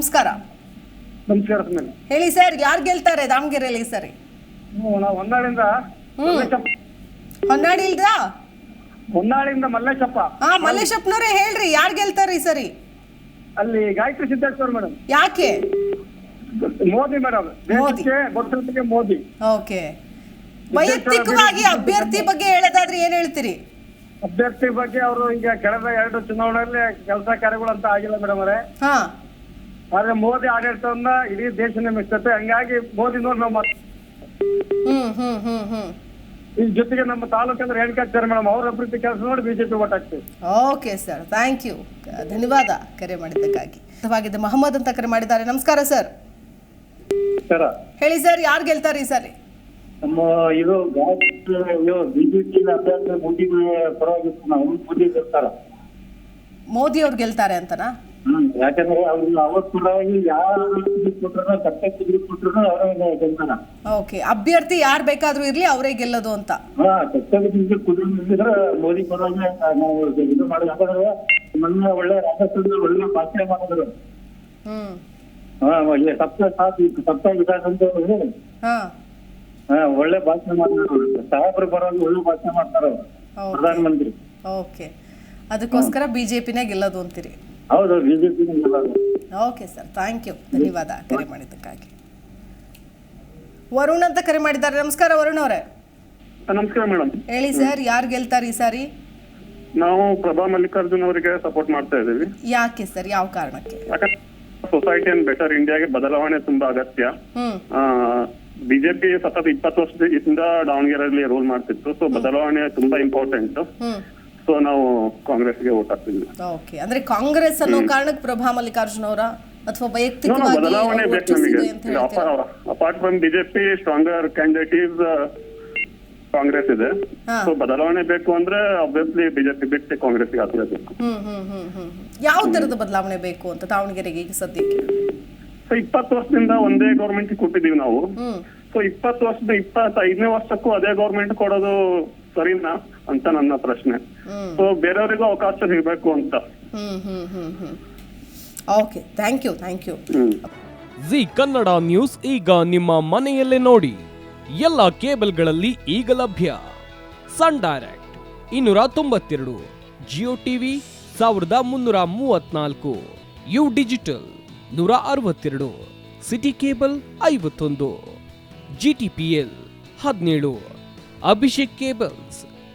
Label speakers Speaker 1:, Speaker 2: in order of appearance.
Speaker 1: ನಮಸ್ಕಾರ.
Speaker 2: ನಮಸ್ಕಾರ
Speaker 1: ಹೇಳಿ ಸರ್ ಯಾರು ಗೆಲ್ತಾರೆ ದಾವಣಗೆರೆಯಲ್ಲಿ ಸರ್?
Speaker 2: ನಾವು ಹೊನ್ನಾಳಿಂದ ಹೊನ್ನಾಳಿ
Speaker 1: ಹೊನ್ನಾಳಿಲ್ದ?
Speaker 2: ಹೊನ್ನಾಳಿಯಿಂದ ಮಲ್ಲೇಶಪ್ಪ.
Speaker 1: ಹಾ ಮಲ್ಲೇಶಪ್ಪನವ್ರೆ ಹೇಳ್ರಿ ಯಾರು ಗೆಲ್ತಾರೆ ಈ ಸರಿ?
Speaker 2: ಅಲ್ಲಿ ಗಾಯತ್ರಿ ಸಿದ್ದೇಶ್ವರ್ ಮೇಡಮ್.
Speaker 1: ಯಾಕೆ?
Speaker 2: ಮೋದಿ ಮೇಡಮ್. ದೇಶಕ್ಕೆ ಭದ್ರತೆಗೆ ಮೋದಿ.
Speaker 1: ಓಕೆ. ವೈಯಕ್ತಿಕವಾಗಿ ಅಭ್ಯರ್ಥಿ ಬಗ್ಗೆ ಹೇಳೋದಾದ್ರೆ ಏನ್ ಹೇಳ್ತೀರಿ?
Speaker 2: ಅಭ್ಯರ್ಥಿ ಬಗ್ಗೆ ಅವರು ಈಗ ಕಳೆದ ಎರಡು ಚುನಾವಣೆಯಲ್ಲಿ ಕೆಲಸ ಕಾರ್ಯಗಳು ಅಂತ ಆಗಿಲ್ಲ ಮೇಡಮ್ ಅವರೇ.
Speaker 1: ಹಾ.
Speaker 2: ಆದ್ರೆ ಮೋದಿ ಆಡಳಿತವನ್ನ ಇಡೀ ದೇಶನೇ ಮೆಚ್ಚುತ್ತೆ ಹಂಗಾಗಿ ಮೋದಿ ನೋಡಿ ನಮ್ಮ ಮತ್-
Speaker 1: ಹ್ಮ್ ಹ್ಮ್ ಹ್ಮ್ ಹ್ಮ್.
Speaker 2: ಈ ಜೊತೆಗೆ ನಮ್ಮ ತಾಲೂಕಂದ್ರೆ ರೇಣುಕಾಚಾರ್ಯ ಮೇಡಮ್. ಅವ್ರ ಅಭಿವೃದ್ಧಿ ಕೆಲಸ ನೋಡಿ ಬಿಜೆಪಿ ಓಟ್ ಹಾಕ್ತೀವಿ.
Speaker 1: ಓಕೆ ಸರ್ ಥ್ಯಾಂಕ್ ಯು ಧನ್ಯವಾದ ಕರೆ ಮಾಡಿದ್ದಕ್ಕಾಗಿ. ಅರ್ಥವಾಗಿದೆ ಮಹಮ್ಮದ್ ಅಂತ ಕರೆ ಮಾಡಿದ್ದಾರೆ. ನಮಸ್ಕಾರ ಸರ್
Speaker 2: ಸರ
Speaker 1: ಹೇಳಿ ಸರ್ ಯಾರು ಗೆಲ್ತಾರೆ ಈ ಸರಿ?
Speaker 2: ನಮ್ಮ ಇದು ಬಿಜೆಪಿ ಅಭ್ಯರ್ಥಿ ಮೋದಿ ಪರವಾಗಿತ್ತು. ನಾವು ಮೋದಿ ಗೆಲ್ತಾರ.
Speaker 1: ಮೋದಿ ಅವ್ರು ಗೆಲ್ತಾರೆ ಅಂತನಾ?
Speaker 2: ಹ್ಮ್ ಯಾಕಂದ್ರೆ ಅವ್ರು ಅವತ್ತು ಪರವಾಗಿ ಯಾರು ಕೊಟ್ಟರು ಕಟ್ಟೆ ಕೊಟ್ರು ಅವರೇ ಗೆಲ್ತಾರ
Speaker 1: ಓಕೆ ಅಭ್ಯರ್ಥಿ ಯಾರು ಬೇಕಾದ್ರೂ ಇರ್ಲಿ ಅವರೇ ಗೆಲ್ಲೋದು ಅಂತ.
Speaker 2: ಹಾ ಕಟ್ಟೆ ಕುದುರೆ ನಿಂತಿದ್ರೆ ಮೋದಿ ಪರವಾಗಿ ನಾವು ಇದು ಮಾಡಿ ಯಾಕಂದ್ರೆ ಮೊನ್ನೆ ಒಳ್ಳೆ ರಾಜಸ್ಥಾನದಲ್ಲಿ ಒಳ್ಳೆ ಭಾಷಣ ಮಾಡಿದ್ರು.
Speaker 1: ಹ್ಮ್.
Speaker 2: ಹಾ ಒಳ್ಳೆ ಸಪ್ತ ಸಾಥ್ ಸಪ್ತ ವಿಕಾಸ ಅಂತ
Speaker 1: ಹಾ.
Speaker 2: ಒಳ್ಳೆ ಭಾಷಣ ಮಾಡಿದ್ರು. ಸಾಹೇಬ್ರು ಪರವಾಗಿ ಒಳ್ಳೆ ಭಾಷಣ ಮಾಡ್ತಾರ. ಪ್ರಧಾನಮಂತ್ರಿ.
Speaker 1: ಓಕೆ. ಅದಕ್ಕೋಸ್ಕರ ಬಿಜೆಪಿನೇ ಗೆಲ್ಲೋದು ಅಂತೀರಿ.
Speaker 2: ಹೌದು BJP
Speaker 1: okay sir thank you ಧನ್ಯವಾದ ಕರೆ ಮಾಡಿದ್ದಕ್ಕಾಗಿ. ವರುಣ್ ಅಂತ ಕರೆ ಮಾಡಿದ್ದಾರೆ. ನಮಸ್ಕಾರ ವರುಣ್ ಅವರೇ.
Speaker 2: ನಮಸ್ಕಾರ ಮೇಡಮ್.
Speaker 1: ಹೇಳಿ ಸರ್ ಯಾರು ಗೆಲ್ತಾರೆ ಈ ಸಾರಿ?
Speaker 2: ನಾವು ಪ್ರಭಾ ಮಲ್ಲಿಕಾರ್ಜುನ್ ಅವರಿಗೆ ಸಪೋರ್ಟ್ ಮಾಡ್ತಾ ಇದ್ದೀವಿ.
Speaker 1: ಯಾಕೆ ಸರ್ ಯಾವ ಕಾರಣಕ್ಕೆ?
Speaker 2: ಯಾಕಂದ್ರೆ ಸೊಸೈಟಿ ಅಂಡ್ ಬೆಟರ್ ಇಂಡಿಯಾಗೆ ಬದಲಾವಣೆ ತುಂಬಾ ಅಗತ್ಯ.
Speaker 1: ಹ್ಮ್.
Speaker 2: ಬಿಜೆಪಿ ಸತತ ಇಪ್ಪತ್ತು ವರ್ಷದಿಂದ ದಾವಣಗೆರೆಯಲ್ಲಿ ರೂಲ್ ಮಾಡ್ತಿತ್ತು. ಸೊ ಬದಲಾವಣೆ ತುಂಬಾ ಇಂಪಾರ್ಟೆಂಟ್
Speaker 1: ಹ್ಮ್.
Speaker 2: ಸೊ ನಾವು ಕಾಂಗ್ರೆಸ್ಗೆ ವೋಟ್ ಹಾಕ್ತಿದ್ವಿ.
Speaker 1: ಓಕೆ ಅಂದ್ರೆ ಕಾಂಗ್ರೆಸ್ ಅನ್ನೋ ಕಾರಣಕ್ಕೆ ಪ್ರಭಾ ಮಲ್ಲಿಕಾರ್ಜುನ ಅವರ ಅಥವಾ ವೈಯಕ್ತಿಕವಾಗಿ
Speaker 2: ಬದಲಾವಣೆ ಬೇಕು ನಮಗೆ. Apart from BJP stronger candidate is Congress ಇದೆ. ಸೊ ಬದಲಾವಣೆ ಬೇಕು ಅಂದ್ರೆ ಅಬ್ವಿಯಸ್ಲಿ ಬಿಜೆಪಿ ಬಿಟ್ಟು ಕಾಂಗ್ರೆಸ್ಗೆ ಹಾಕಬೇಕು.
Speaker 1: ಯಾವ ತರದ ಬದಲಾವಣೆ ಬೇಕು ಅಂತ ದಾವಣಗೆರೆಗೆ ಈಗ ಸದ್ಯಕ್ಕೆ?
Speaker 2: ಸೊ ಇಪ್ಪತ್ತು ವರ್ಷದಿಂದ ಒಂದೇ ಗೌರ್ಮೆಂಟ್ ಕೊಟ್ಟಿದೀವಿ ನಾವು. ಸೊ ಇಪ್ಪತ್ತು ವರ್ಷದ ಇಪ್ಪತ್ತೈದನೇ ವರ್ಷಕ್ಕೂ ಅದೇ ಗೌರ್ಮೆಂಟ್ ಕೊಡೋದು ಸರಿನಾ? ಅಂತ ನನ್ನ ಪ್ರಶ್ನೆ. ಸೊ ಬೇರೆಯವರಿಗೂ ಅವಕಾಶ ಸಿಗಬೇಕು ಅಂತ.
Speaker 1: Okay thank you thank you
Speaker 3: Zee Kannada news ಈಗ ನಿಮ್ಮ ಮನೆಯಲ್ಲೇ ನೋಡಿ. ಎಲ್ಲ ಕೇಬಲ್ಗಳಲ್ಲಿ ಈಗ ಲಭ್ಯ. ಸನ್ ಡೈರೆಕ್ಟ್ ಇನ್ನೂರ ತೊಂಬತ್ತೆರಡು ಜಿಯೋ ಟಿವಿ ಸಾವಿರದ ಮುನ್ನೂರ ಮೂವತ್ನಾಲ್ಕು ಯು ಡಿಜಿಟಲ್ ನೂರ ಅರವತ್ತೆರಡು ಸಿಟಿ ಕೇಬಲ್ ಐವತ್ತೊಂದು ಜಿ ಟಿ ಪಿ ಎಲ್ ಹದಿನೇಳು ಅಭಿಷೇಕ್ ಕೇಬಲ್ಸ್